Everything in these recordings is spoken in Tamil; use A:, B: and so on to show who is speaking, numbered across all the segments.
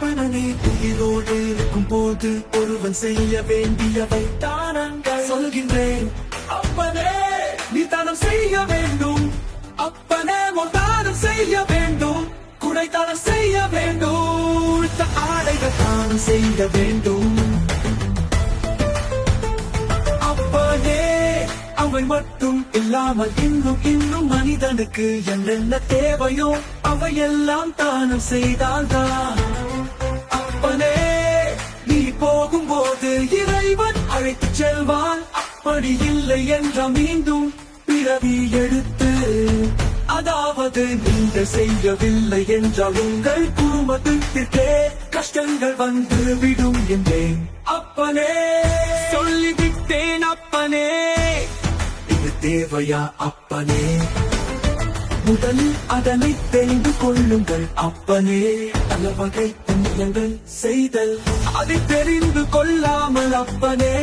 A: பணனே உயிரோடு இருக்கும் போது ஒருவன் செய்ய வேண்டியவை தானங்கள். சொல்கின்றேன் அப்பனே நீ தானம் செய்ய வேண்டும். அப்பனே உன் தானம் செய்ய வேண்டும். குடை தானம் செய்ய வேண்டும். ஆடைகள் தானம் செய்ய வேண்டும். அவை மட்டும் இல்லாமல் இன்னும் இன்னும் மனிதனுக்கு என்னென்ன தேவையோ அவையெல்லாம் தானம் செய்தால்தான். அப்பனே நீ போகும்போது இறைவன் அழைத்து செல்வான். அப்படி இல்லை என்ற மீண்டும் பிறவி எடுத்து அதாவது நீங்கள் செய்யவில்லை என்றால் உங்கள் குடும்பத்திற்கே கஷ்டங்கள் வந்து விடும் என்றேன். அப்பனே தேவையா அப்பனே. முதலில் அதனை தெரிந்து கொள்ளுங்கள் அப்பனே. பல வகை புண்ணியங்கள் செய்தல் அதை தெரிந்து கொள்ளாமல் அப்பனே.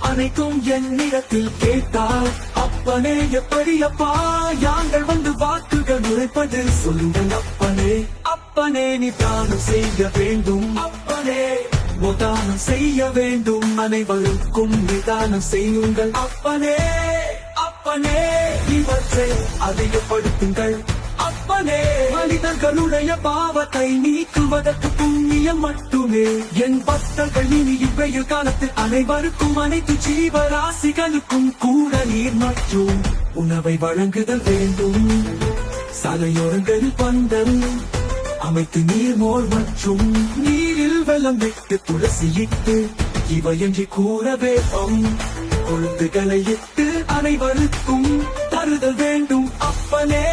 A: அனைத்தும் என்னிடத்தில் கேட்டால் அப்பனே எப்படி அப்பா? யாங்கள் வந்து வாக்குகள் உழைப்பது சொல்லுங்கள் அப்பனே. அப்பனே நீ தானம் செய்ய வேண்டும். அப்பனே தானம் செய்ய வேண்டும். அனைவருக்கும் நிதானம் செய்யுங்கள் அப்பனே. அப்பனே இவற்றை அதிகப்படுத்துங்கள் அப்பனே மனிதர்களுடைய பாவத்தை நீக்குவதற்கு புண்ணியம் மட்டுமே. என் பக்தர்கள் இனி இவ்வையில் காலத்தில் அனைவருக்கும் அனைத்து ஜீவராசிகளுக்கும் கூட நீர் மற்றும் உணவை வழங்குதல் வேண்டும். சாலையோரங்களில் பந்தல் அமைத்து நீர்மோர் மற்றும் நீரில் வெள்ளம் விட்டு துளசியிட்டு இவையன்றி கூறவே வேப்பம் கொழுந்துகளை இட்டு அனைவருக்கும் தருதல் வேண்டும் அப்பனே.